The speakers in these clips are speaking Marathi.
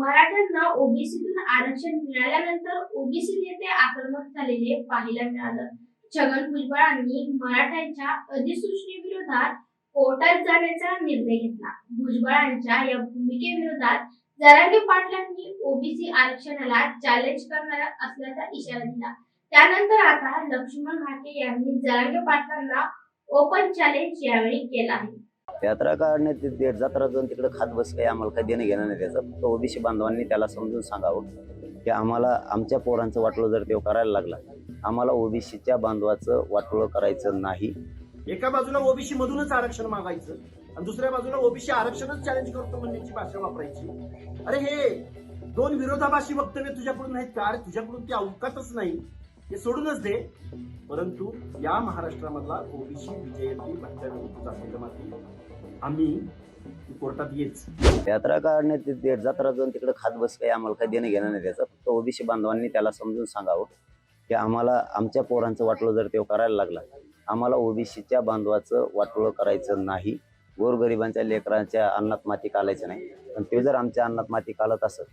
मराठ्यांना ओबीसीतून आरक्षण मिळाल्यानंतर ओबीसी नेते आक्रमक झालेले पाहायला मिळालं. छगन भुजबळांनी मराठ्यांच्या अधिसूचनेविरोधात कोर्टात जाण्याचा निर्णय घेतला. भुजबळांच्या या भूमिकेविरोधात जरांगे पाटलांनी ओबीसी आरक्षणाला चॅलेंज करणार असल्याचा इशारा दिला. त्यानंतर आता लक्ष्मण घाटे यांनी जरांगे पाटलांना ओपन चॅलेंज यावेळी केला आहे. यात्रा काढणे ते ते जत्रा जाऊन तिकडे खात बस काही आम्हाला काही देणं घेणं नाही त्याचं. तो ओबीसी बांधवांनी त्याला समजून सांगावं की आम्हाला आमच्या पोरांचं वाटलं जर ते करायला लागला आम्हाला ओबीसीच्या बांधवाचं वाटलं करायचं नाही. एका बाजूला ओबीसी मधूनच आरक्षण मागायचं आणि दुसऱ्या बाजूला ओबीसी आरक्षणच चॅलेंज करतो म्हणण्याची भाषा वापरायची. अरे हे दोन विरोधाभाषी वक्तव्य तुझ्याकडून नाहीत का? अरे तुझ्याकडून ते अवकातच नाही. हे सोडूनच दे. परंतु या महाराष्ट्रामधला ओबीसी विजयंती भट्टाविरुद्ध जाती जमाती आम्ही कोर्टात येच यात्रा काढणे ते जत्रा जाऊन तिकडे खात बस काही आम्हाला काही देणं घेणं नाही त्याचं. फक्त ओबीसी बांधवांनी त्याला समजून सांगावं की आम्हाला आमच्या पोरांचं वाटलं जर ते करायला लागला आम्हाला ओबीसीच्या बांधवाचं वाटोळं करायचं नाही. गोरगरिबांच्या लेकरांच्या अन्नात माती कालायचं नाही. पण ते जर आमच्या अन्नात माती कालत असत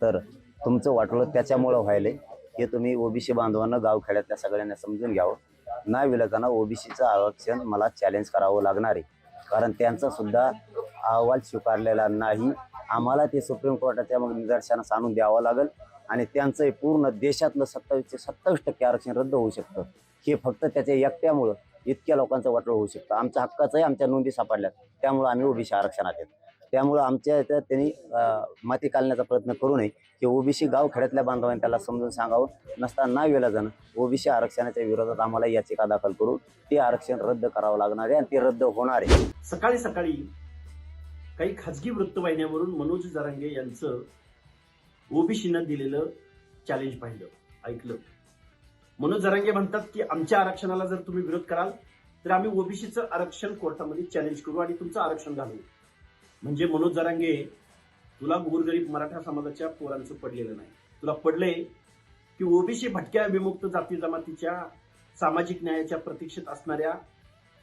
तर तुमचं वाटोळं त्याच्यामुळं व्हायले. हे तुम्ही ओबीसी बांधवांना गावखेड्यातल्या सगळ्यांना समजून घ्यावं. नाही विलकांना ओबीसीचं आरक्षण मला चॅलेंज करावं लागणार आहे. कारण त्यांचा सुद्धा अहवाल स्वीकारलेला नाही. आम्हाला ते सुप्रीम कोर्टाच्या मग निदर्शनास आणून द्यावं लागेल आणि त्यांचं पूर्ण देशातलं सत्तावीसचे सत्तावीस टक्के आरक्षण रद्द होऊ शकतं. हे फक्त त्याच्या एकट्यामुळं इतक्या लोकांचं वाटलं होऊ शकतं. आमच्या हक्काचंही आमच्या नोंदी सापडल्यात. त्यामुळं आम्ही ओबीसी आरक्षणात येतो त्यामुळं आमच्या इथं त्यांनी माती काढण्याचा प्रयत्न करू नये. की ओबीसी गाव खेड्यातल्या बांधवांनी त्याला समजून सांगावं. नसता ना वेळा जाणं. ओबीसी आरक्षणाच्या विरोधात आम्हाला याचिका दाखल करून ते आरक्षण रद्द करावं लागणार आहे आणि ते रद्द होणार आहे. सकाळी सकाळी काही खाजगी वृत्तवाहिन्यावरून मनोज जरांगे यांचं ओबीसीनं दिलेलं चॅलेंज पाहिलं ऐकलं. मनोज जरांगे म्हणतात की आमच्या आरक्षणाला जर तुम्ही विरोध कराल तर आम्ही ओबीसीचं आरक्षण कोर्टामध्ये चॅलेंज करू आणि तुमचं आरक्षण घालू. म्हणजे मनोज जरांगे तुला गोरगरीब मराठा समाजाच्या पोरांचं पडलेलं नाही. तुला पडले की ओबीसी भटक्या विमुक्त जाती जमातीच्या सामाजिक न्यायाच्या प्रतीक्षेत असणाऱ्या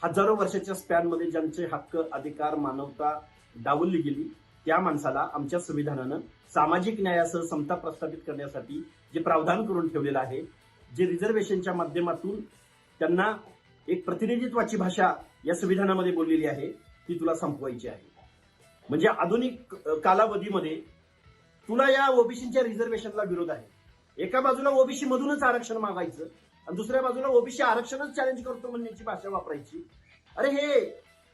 हजारो वर्षाच्या स्पॅनमध्ये ज्यांचे हक्क अधिकार मानवता डावलली गेली त्या माणसाला आमच्या संविधानानं सामाजिक न्यायासह समता प्रस्थापित करण्यासाठी जे प्रावधान करून ठेवलेलं आहे जे रिझर्वेशनच्या माध्यमातून त्यांना एक प्रतिनिधित्वाची भाषा या संविधानामध्ये बोललेली आहे ती तुला संपवायची आहे. म्हणजे आधुनिक कालावधीमध्ये तुला या ओबीसीच्या रिझर्वेशनला विरोध आहे. एका बाजूला ओबीसी मधूनच आरक्षण मागायचं आणि दुसऱ्या बाजूला ओबीसी आरक्षणच चॅलेंज करतो म्हणण्याची भाषा वापरायची. अरे हे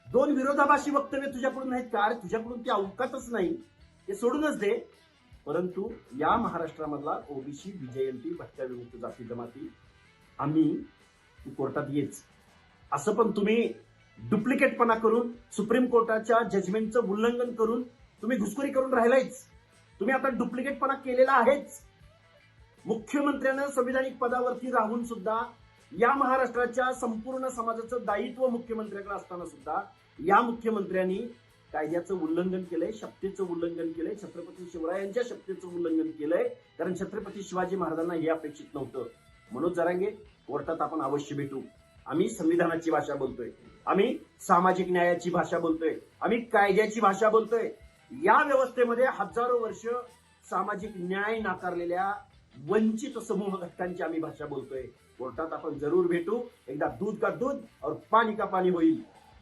दोन विरोधाभाषी वक्तव्य तुझ्याकडून नाहीत का? अरे तुझ्याकडून ते अवकातच नाही. हे सोडूनच दे. परंतु या महाराष्ट्रामधला ओबीसी विजयंती भटक्या विमुक्त जाती जमाती आम्ही कोर्टात येच असं पण तुम्ही डुप्लिकेटपणा करून सुप्रीम कोर्टाच्या जजमेंटचं उल्लंघन करून तुम्ही घुसखोरी करून राहिलायच. तुम्ही आता डुप्लिकेटपणा केलेला आहेच. मुख्यमंत्र्यानं संविधानिक पदावरती राहून सुद्धा या महाराष्ट्राच्या संपूर्ण समाजाचं दायित्व मुख्यमंत्र्याकडे असताना सुद्धा या मुख्यमंत्र्यांनी कायद्याचं उल्लंघन केलंय शक्तीचं उल्लंघन केलंय छत्रपती शिवरायांच्या शक्तीचं उल्लंघन केलंय कारण छत्रपती शिवाजी महाराजांना हे अपेक्षित नव्हतं. मनोज जरांगे कोर्टात आपण अवश्य भेटू. आम्ही संविधानाची भाषा बोलतोय. आम्ही सामाजिक न्यायाची भाषा बोलतोय. आम्ही कायद्याची भाषा बोलतोय. या व्यवस्थेमध्ये हजारो वर्ष सामाजिक न्याय नाकारलेल्या वंचित समूह घटकांची आम्ही भाषा बोलतोय. कोर्टात आपण जरूर भेटू. एकदा दूध का दूध और पाणी का पाणी होईल.